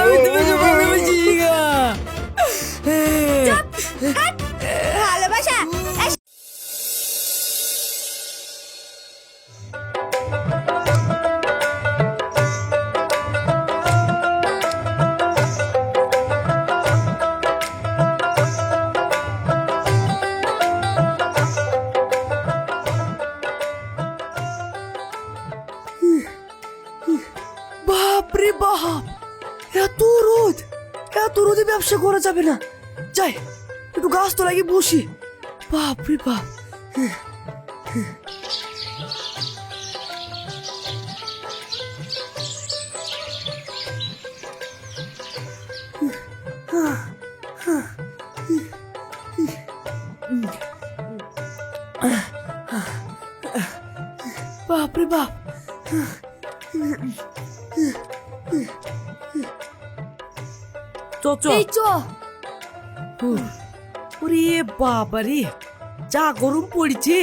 আমি এত রোদে ব্যবসা করা যাবে না। যাই, একটু গাছ তো লাগিয়ে বসি। বাপ রে বাপ। বাপ রে বাপ। চ এই চ। ওরে বাবা রে যা গরম পড়েছে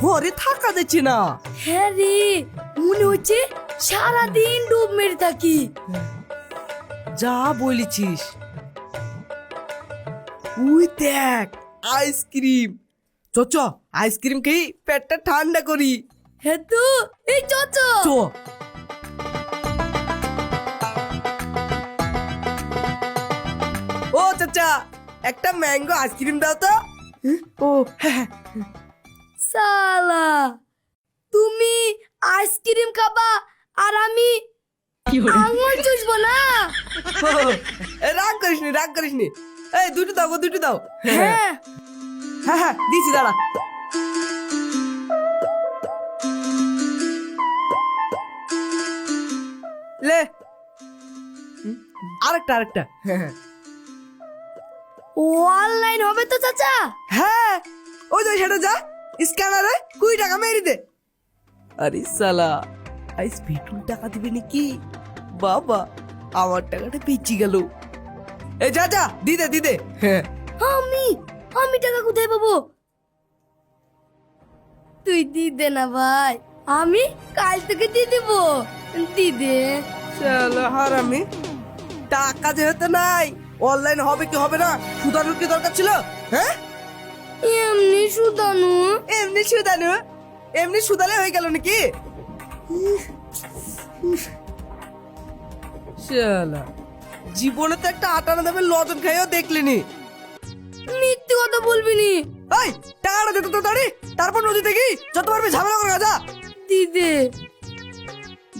ঘরে থাকা যাচ্ছে না। হ্যাঁ রে মনে হচ্ছে সারাদিন ডুব মেরে থাকি। যা বলেছিস। উই দেখ আইসক্রিম। চ চ আইসক্রিম খেয়ে পেটটা ঠান্ডা করি। হ্যাঁ তো এই চ। চ। চাচা একটা ম্যাঙ্গো আইসক্রিম দাও তো। ও হ্যাঁ হ্যাঁ। সালা তুমি আইসক্রিম খাবা আর আমি আঙুল চুষবো না রাগ করিস নি রাগ করিস নি। এই দুটো দাও গো, দুটো দাও। হ্যাঁ। হ্যাঁ হ্যাঁ দিছি দাঁড়া। লে আরেকটা আরেকটা। হ্যাঁ। অনলাইন হবে তো চাচা। হ্যাঁ ওই তো সেটা যা স্ক্যানারে কুড়ি টাকা মেরে দে। আরে সালা আইস পেট্রোল টাকা দিবে নাকি? বাবা আমার টাকাটা পেঁচি গেল। এ যা যা দিদে দিদে হ্যাঁ। আমি আমি টাকা কোথায় পাবো? তুই দি দে না ভাই আমি কাল থেকে দিয়ে দেবো। দি দে। চলো হারামি টাকা যেহেতু নাই অনলাইন হবে কি হবে না? সুদানুর কি দরকার ছিল? হ্যাঁ? এমনি সুদানু এমনি সুদানু এমনি সুদালে হয়ে গেল নাকি? শালা জীবনে তো একটা আটানা দামে লজন খাইও দেখলিনি। মিথ্যে কথা বলবি নি। এই টাকাটা দিতে তো দাঁড়ি। তারপর নদী থেকে যত পারবি ঝামেলা করে যা দি দে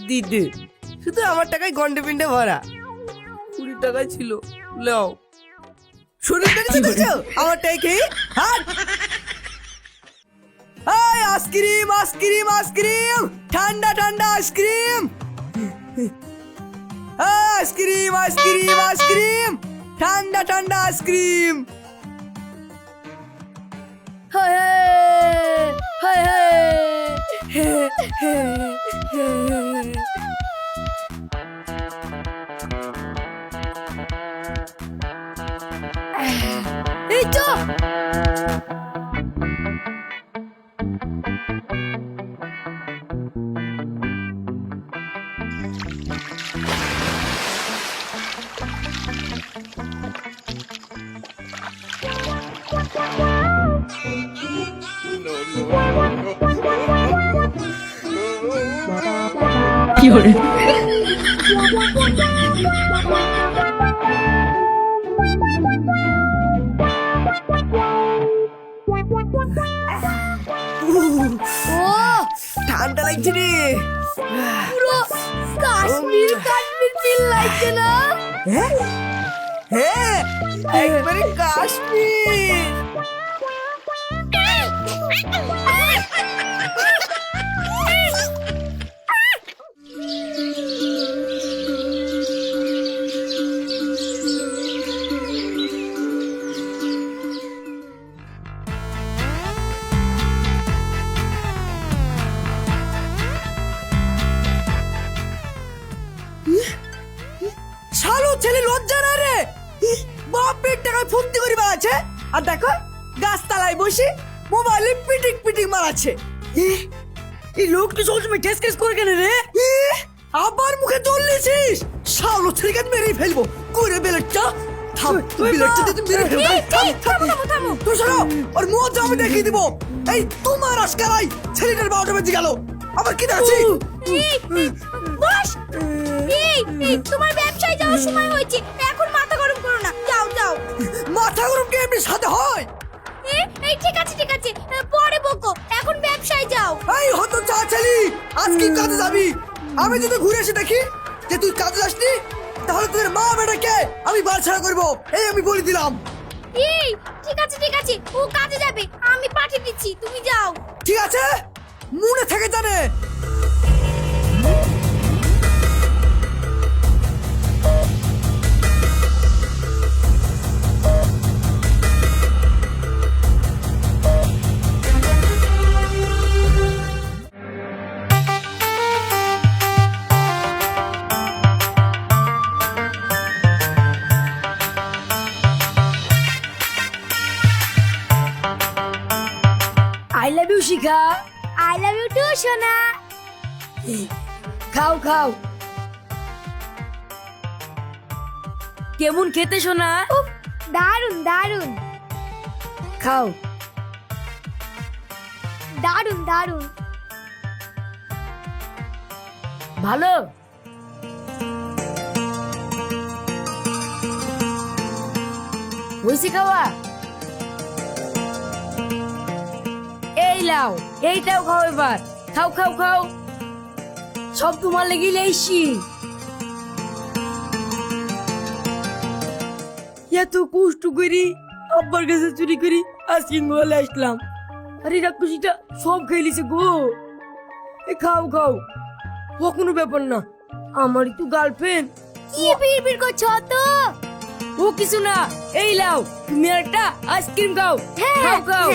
দিদি শুধু আমার টাকায় গন্ডে পিন্ডে ভরা। কুড়ি টাকায় ছিল। লাও শরীর বেড়েছে দেখছ আমার টাকা খেয়ে হাট! এই আইসক্রিম আইসক্রিম আইসক্রিম ঠান্ডা ঠান্ডা আইসক্রিম আইসক্রিম আইসক্রিম আইসক্রিম ঠান্ডা ঠান্ডা আইসক্রিম হায়! হায় হায়! এই ঠান্ডা লাগছে রে। পুরো কাশ্মীর কাশ্মীর ফিল লাগছে না? হ্যাঁ? হ্যাঁ একবারে কাশ্মীর। টাকায় ফুর্তি করি আছে। আর দেখো গাছতলায় বসে মোবাইলে পিটিক পিটিক মারাচ্ছে। এই লোকটি সবসময় ঠেস খেস করে কেন রে? আবার মুখে শালো মেরেই ফেলব। করে বেলেটটা? থাম বেলেটটা দিয়ে তুমি মেরে ফেলব। থাম থামো। তুই ওর মজা আমি দেখিয়ে দিব। এই তোমার ছেলেটার বারোটা বেজে গেল। আবার কি দেখছি? বস! এই তোমার ব্যবসায় যাওয়ার সময় হয়েছে। এখন মাথা গরম কি এমনি সাথে হয়? এই ঠিক আছে ঠিক আছে। পরে বকো। এখন ব্যবসায় যাও। এই হতো চা ছেলি আজ কি কাজে যাবি? আমি যদি ঘুরে এসে দেখি যে তুই কাজে যাসনি তাহলে তোদের মা বেটাকে আমি বাড়ি ছাড়া করব। এই আমি বলে দিলাম। এই ঠিক আছে ঠিক আছে। ও কাজে যাবে। আমি পাঠিয়ে দিচ্ছি। তুমি যাও। ঠিক আছে? মনে থেকে জানে। আই লাভ ইউ টু সোনা। খাও খাও। কেমন খেতে উফ দারুণ দারুণ খাও। দারুণ দারুণ ভালো। হয়েছে খাওয়া। লাও এইটাও খাও এবার। খাও খাও খাও। সব তোমার লেগে লেইছি। এত কষ্ট করি আব্বার কাছে চুরি করি আজকে বলে আসলাম। আরে রাক্ষসীটা সব খেলিছে গো। এ খাও খাও। ও কোনো ব্যাপার না। আমারই তো গার্লফ্রেন্ড কি বিড়বিড় করছ তো ও কিছু না। এই লাও তুমি একটা আইসক্রিম খাও। হ্যাঁ খাও খাও।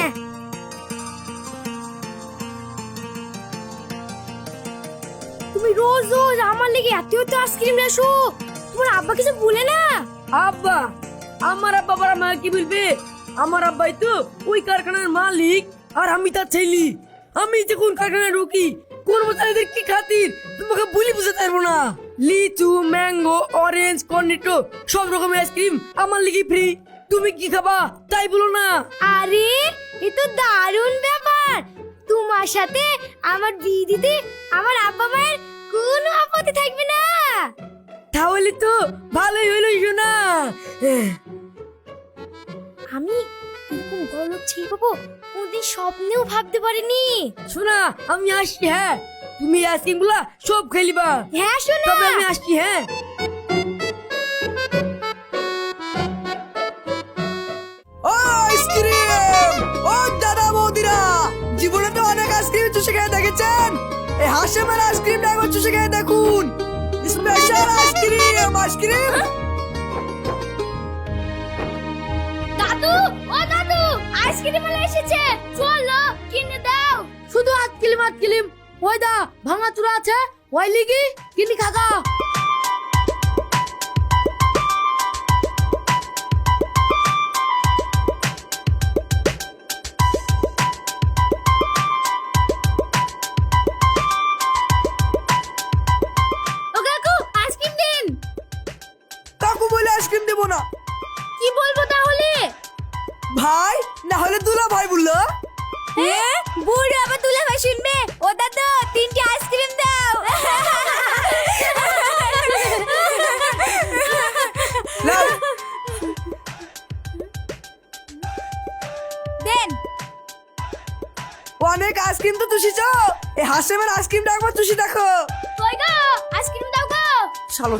তুমি রোজ রোজ আমার লেগে এত এত আইসক্রিম এসো তোমার আব্বা কিছু বলে না? আব্বা আমার আব্বা বাবা মা কি বলবে? আমার আব্বাই তো ওই কারখানার মালিক আর আমি তার ছেলে। আমি যে কোন কারখানায় ঢুকি কর্মচারীদের কি খাতির তোমাকে বলি বুঝতে পারব না। লিচু ম্যাঙ্গো অরেঞ্জ কর্নেটো সব রকমের আইসক্রিম আমার লিগে ফ্রি তুমি কি খাবা তাই বলো না। আরে এ তো দারুণ ব্যাপার। তোমার সাথে আমার বিয়ে দিতে আমার আব্বা মায়ের কোনো আপত্তি থাকবে না। তাহলে তো ভালোই হইল শোনা আমি এরকম বড় লোক ছেলে পাবো কোনদিন স্বপ্নেও ভাবতে পারিনি। শোনা আমি আসছি হ্যাঁ। তুমি আইসক্রিমগুলা সব খেলিবা হ্যাঁ শোনো তবে আমি আসছি হ্যাঁ। চুষে খেয়ে দেখেছেন? এই হাসেমের আইসক্রিমটা একবার চুষে খেয়ে দেখুন। স্পেশাল আইসক্রিম আইসক্রিম দাদু ও দাদু আইসক্রিম এলে এসেছে। চলো কিনে দাও। শুধু হাত কিলিম হাত কিলিম ওই দা ভাঙা চুরা আছে। ওই লিগি কিনি খাগা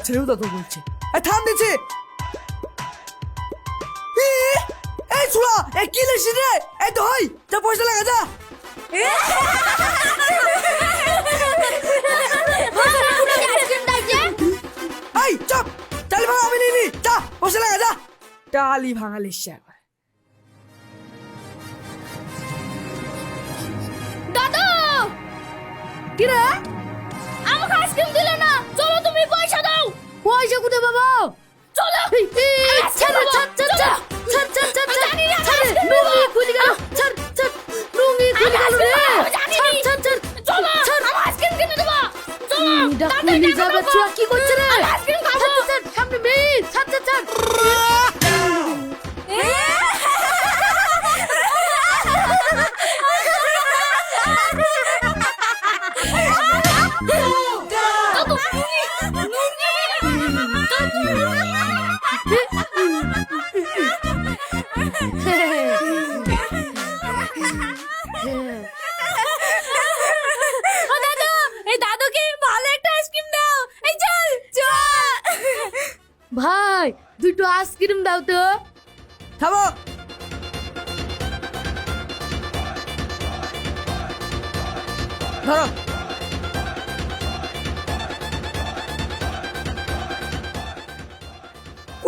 শালো ছেলেও বলছে। এই থাম দিচ্ছে এই শুয়া এই কি লিখছিস রে? এই তো হই যা পয়সা লাগা যা। এই চপ টালি ভাঙা আমি নিনি যা পয়সা লাগা যা। টালি ভাঙালিস একবার। দাদু! কি রে? আমাকে আইসক্রিম দিলে না চলো তুমি পয়সা দাও। পয়সা কোথায় বাবা! চলো! ছাড় ছাড় ছাড় ছাড় ছাড় ছাড় ছাড় ছাড় ছাড় লুঙ্গি খুলে গেল ছাড় ছাড় লুঙ্গি খুলে গেল রে! ছাড় ছাড় ছাড় চলো! আমার আইসক্রিম কিনে দেবো! চলো! এটা খুলে যাবে চুয়া কি করছে রে? আইসক্রিম খাব! আইসক্রিম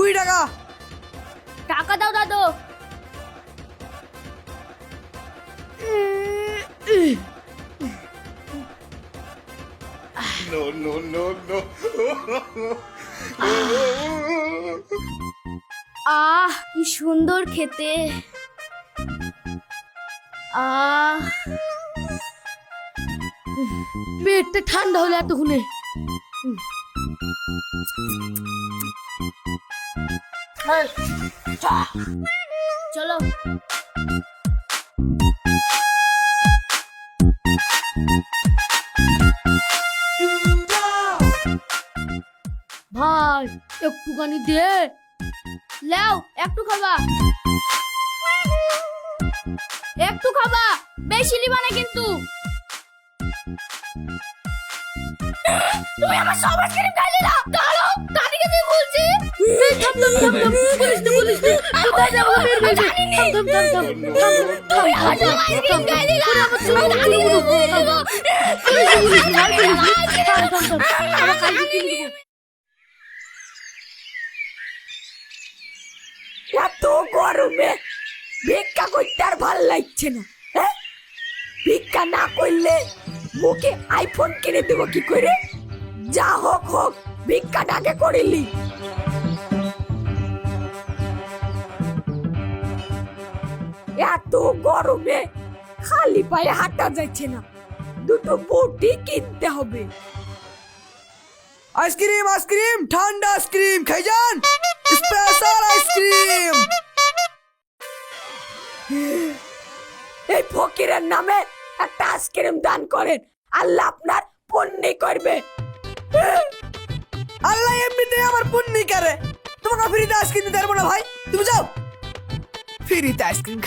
কুড়ি টাকা। টাকা দাও দাদু। No, no, no, no. আহ কি সুন্দর খেতে। আহ। পেটটা ঠান্ডা হলে এতক্ষণে। চলো। ভাই, একটুখানি দে। লাও, একটু খাবা। একটু খাবা, বেশি নিবা না কিন্তু। তুমি আমার সব আইসক্রিম খাই দিলা এত গরমে ভিক্ষা করতে আর ভালো লাগছে না হ্যাঁ? ভিক্ষা না করলে মুখে আইফোন কিনে দেব কি করে যা হোক হোক, ভিক্ষাটাকে করিলি এত গরমে খালি পায়ে হাঁটা যাচ্ছে না। দুটো বটি কিনতে হবে। আইসক্রিম আইসক্রিম ঠান্ডা আইসক্রিম খাই যান। Special ice cream. এই ফকিরের নামে একটা আইসক্রিম দান করেন। আল্লাহ আপনার পুণ্যি করবে। আল্লাহ এমনিতে আমার পুণ্যি করে। তোমাকে ফ্রিতে আইসক্রিম পারব না ভাই। তুমি যাও। ফ্রিতে আইসক্রিম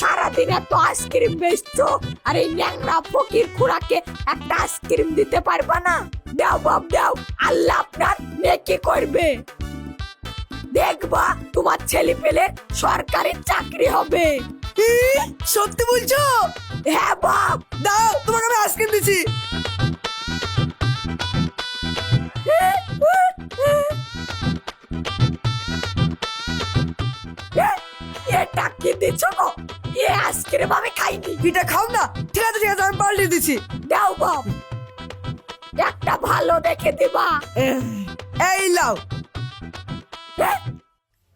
সারাদিন এত আইসক্রিম বেচছো? আর এই ন্যাংরা ফকির খুড়াকে একটা আইসক্রিম দিতে পারবা না? দাও বাপ দাও। আল্লাহ আপনার নেকি করবে। দেখবা তোমার ছেলে পেলে সরকারি চাকরি হবে। সত্যি বলছো? হ্যাঁ বাপ। দাও তোমাকে আমি আইসক্রিম দিচ্ছি কি দিচ্ছ গো এ আইসক্রিম আমি খাইনি। এটা খাও না ঠিক আছে ঠিক আছে আমি পাল্টে দিচ্ছি দাও বাপ। একটা ভালো দেখে দিবা। এই লাও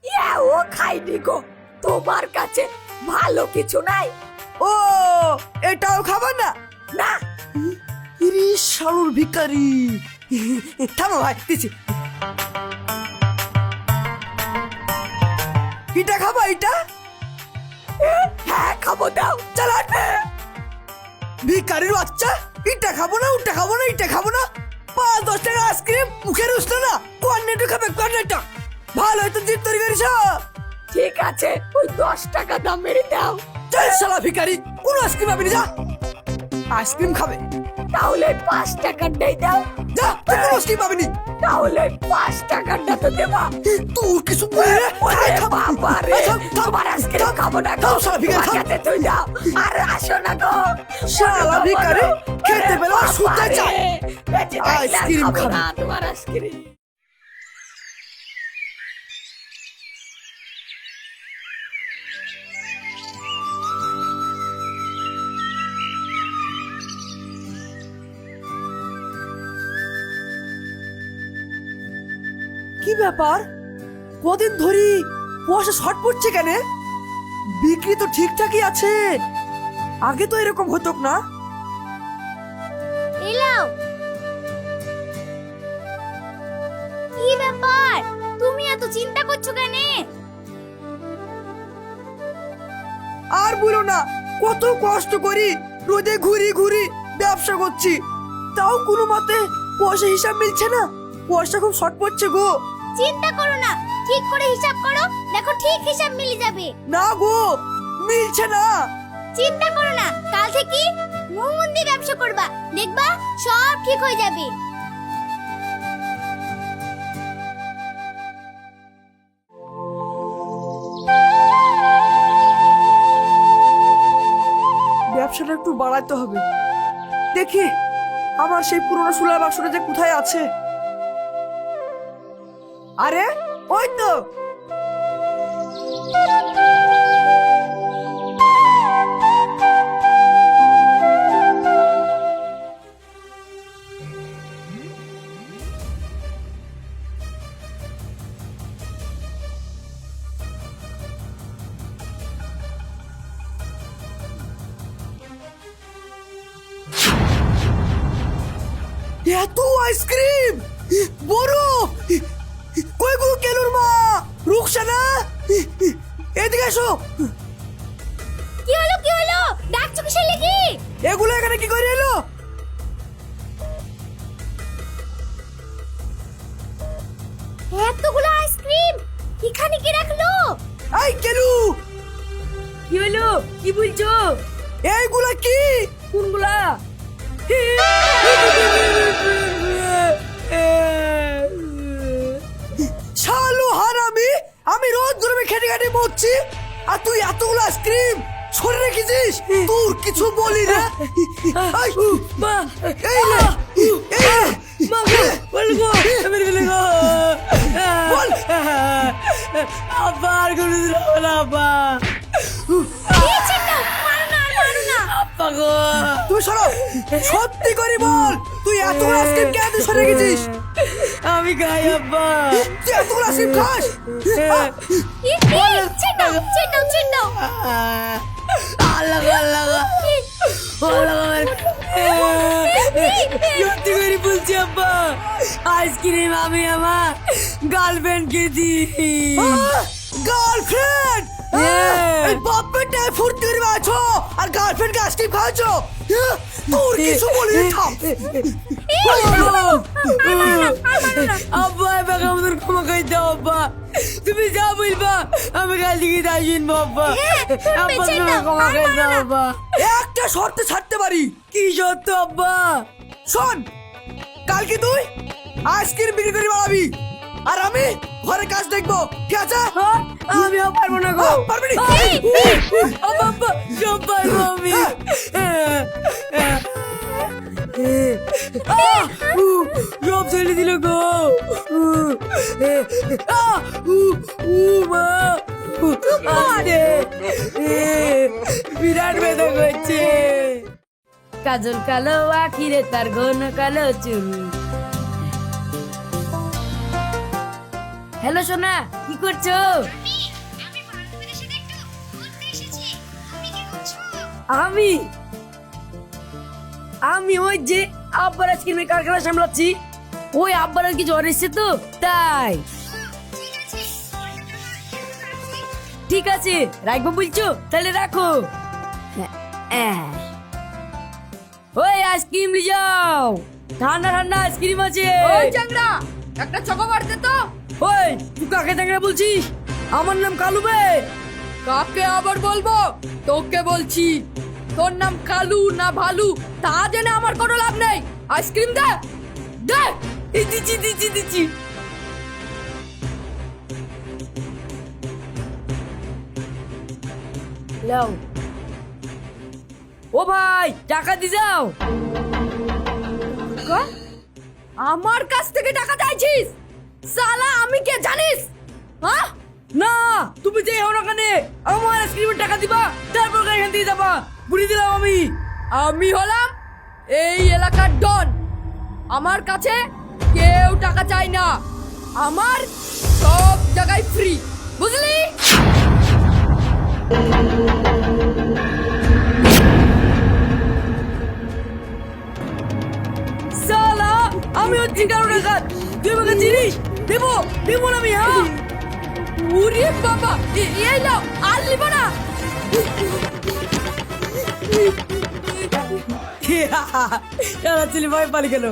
এ, ও খাইনি গো। তোমার কাছে ভালো কিছু নাই। ও এটাও খাব না? না। ইরি শালুর ভিখারি। থামো ভাই দিচ্ছি। এটা খাবা এটা? হ্যাঁ খাব দাও চালাটে ভিখারির বাচ্চা এটা খাব না ওটা খাব না এটা খাব না। পাঁচ দশ টাকা আইসক্রিম মুখে রুসলো না কর্নেটো খাবে কর্নেটো ভালো হয়তো জিপ তৈরি করিস ঠিক আছে ওই দশ টাকা দামের দাও। চল শালা ভিখারি কোন আইসক্রিম আপনি যা। আইসক্রিম খাবে। তাহলে পাঁচ টাকাটাই দাও। না তুই কোনো আইসক্রিম পাবি নি তাহলে পাঁচ টাকাটা তো দেবা। তোর কিছু বলে বাবা রে তোমার থাম, খাব না খাও শালা ভিখারি। কাছে তুই দাও আর আসো না গো। শালা ভিখারি, খেতে পেলে চায়। আইসক্রিম আইসক্রিম খাব না তোমার আইসক্রিম ব্যাপার? কদিন ধরি পয়সা শর্ট পড়ছে কেন? বিক্রি তো ঠিকঠাকই আছে। আগে তো এরকম হতো না। এলাও। কি ব্যাপার? তুমি এত চিন্তা করছ কেন? আর বলো না কত কষ্ট করি রোদে ঘুরি ঘুরি ব্যবসা করছি। তাও কোনো মতে পয়সা হিসাব মিলছে না? পয়সা খুব শর্ট পড়ছে গো। চিন্তা করো না। ঠিক করে হিসাব করো। দেখো ঠিক হিসাব মিলে যাবে। না গো মিলছে না। চিন্তা করো না কাল থেকে মন দিয়ে ব্যবসা করবা। দেখবা সব ঠিক হয়ে যাবে। ব্যবসাটা একটু বাড়াতে হবে। দেখি আমার সেই পুরনো সুলার বাক্সটা যে কোথায় আছে। আরে ওই তো। হলো? কি বলছো? এইগুলা কি? কোনগুলা? শালু হারামি আমি রোজ গরমে খেটে খেটে মরছি আর তুই এতগুলো আইসক্রিম সরে রেখেছিস? তোর কিছু বলি না? মা! এই নে, এই মা বল গো মেরে ফেলে গো। বল। করে দিল না তুই সরো। সত্যি করে বল। তুই এতগুলো আইসক্রিম কেন তুই সরে রেখেছিস আমি খাই আব্বা। তুই এতগুলো আইসক্রিম খাস। সত্যি করে বলছি আব্বা। আইসক্রিম আমি আমার গার্লফ্রেন্ড কে দিই গার্লফ্রেন্ড. এই বাপের ফুর্তি করে আছো আর গার্লফ্রেন্ড কে আইসক্রিম খাওয়াছো হ্যাঁ? তোর কিছু বলি থাম আব্বা এবার আমাদের ক্ষমা করে দাও আব্বা তুমি যা বলবা আমি কাল থেকে তাই শুনব আব্বা আব্বা তুমি ক্ষমা করে দাও আব্বা একটা শর্তে ছাড়তে পারি কি সত্য আব্বা শোন কালকে তুই আইসক্রিম বিক্রি করে বাড়াবি আর আমি ঘরে কাজ দেখব ঠিক আছে? আমি আর পারব না গো। পারবি নি? পারব আমি। সব ছেড়ে দিল গো। মা বিরাট কাজল কালো আখিরে তার ঘন কালো চুল। হ্যালো সোনা কি করছ? আমি আমি ওই যে আব্বার আইসক্রিমের কারখানা সামলাচ্ছি। ওই আব্বার আর কি জ্বর এসছে তো তাই। ঠিক আছে। রাখব বলছো? তাহলে রাখো। হ্যাঁ। ওই আইসক্রিম নিয়ে যাও। ঠান্ডা ঠান্ডা আইসক্রিম আছে। ওই চ্যাংড়া। একটা চকোবার দে তো। ওই তুই কাকে টাকা বলছিস? আমার নাম কালু বে কাকে আবার বলব? তোকে বলছি তোর নাম কালু না ভালু তা জেনে আমার কোনো লাভ নেই। আইসক্রিম দে দে দিচ্ছি দিচ্ছি দিচ্ছি। লাও ও ভাই টাকা দি যাও। কা? আমার কাছ থেকে টাকা চাইছিস? সালা, আমি কে, জানিস? হ্যাঁ? না, তুমি যে হও না কানে? আমার আইসক্রিমের টাকা দিবা, তারপর এখান দিয়ে যাবা। বুড়ি দিলাম আমি। আমি হলাম এই এলাকার ডন। আমার কাছে কেউ টাকা চাই না। আমার সব জায়গায় ফ্রি বুঝলি? আমি হচ্ছি কারো টাকা তুই আমাকে চিনিস দেবো দেবো না আমি হ্যাঁ উরে বাবা এ- এই নাও আর লিব না এরা ছেলে ভয় পালি গেল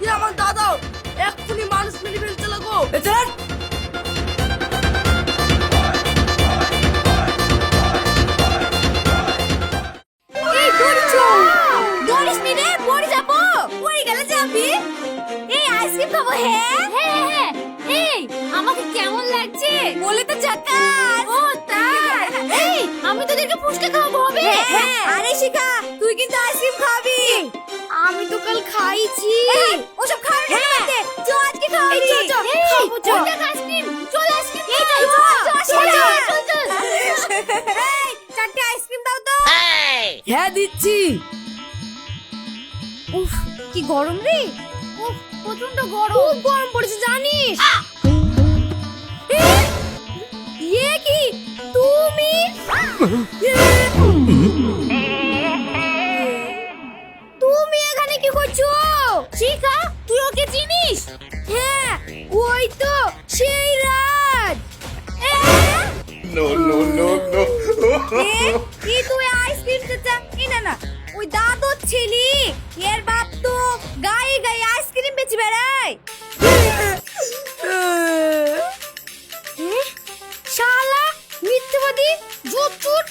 এ আমার দাদাও এক্ষুনি মানুষ মেরে ফেলতে লাগো হ্যাঁ হ্যাঁ হ্যাঁ। এই আমাকে কেমন লাগছে? বলে তো ঝাকাস ও তাই? এই আমি তোদেরকে ফুচকা খাওয়াবো হবে? আরে শিখা তুই কিন্তু আইসক্রিম খাবি। আমি তো কাল খাইছি। ওসব খাওয়ার না বাদে আজকে খাওয়াবি চ চ খাব চ আইসক্রিম চল আইসক্রিম এই চল চল চল চল এই চারটে আইসক্রিম দাও তো। হ্যাঁ দিচ্ছি। উফ কি গরম রে। প্রচণ্ড গরম। খুব গরম পড়েছে জানিস? ইয়ে কি? তুমি? তুমি এখানে কি করছ? শিখা তুই ওকে চিনিস? হ্যাঁ ওই তো সেই রাত No, no, no, no. কি তুই আইসক্রিম চাচা না না। ওই দাদুর ছেলি। এর বাপ তো গায়ে গায়ে আইসক্রিম বেচে বেড়ায়। শালা, মিথ্যেবাদী জুট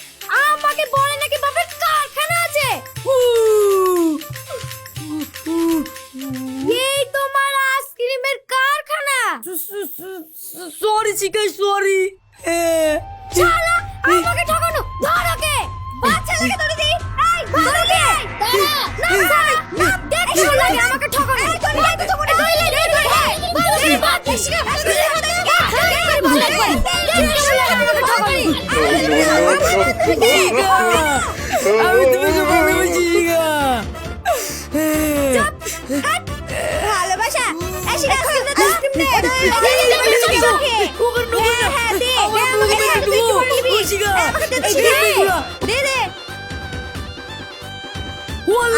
আমাকে বলে নাকি বাপের কারখানা আছে? এই তোমার আইসক্রিমের কারখানা। সরি শিখা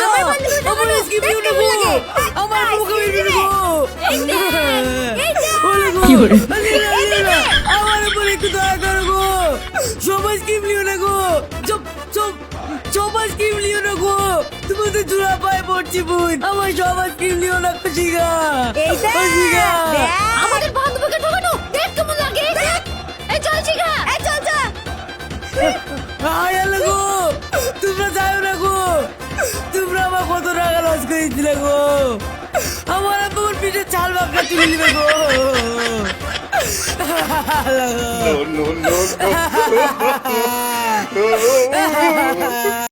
আমার বন্ধু তো আমার আজকে আমার মুখে এই দে, এই দে। কি করে আমার উপর একটু দয়া করো গো। সবাই স্কিম লিও না গো। চপ চপ সবাই স্কিম লিও না গো। তোমাদের জোড়া পায়ে পড়ছি বোন আমার সবাই স্কিম লিও না খুশিগা। খুশিগা। আমাদের বান্ধবীকে ঠকানো? দেখ কেমন লাগে। এই চল শিখা। এই চল চল। আয় আলো গো। তোমরা যাও না গো। তোমরা আমার কত টাকা লস করেছিলে গো আমার আমার পিঠে চাল বাপটা তুলে নিবে গো। No, no, no, no.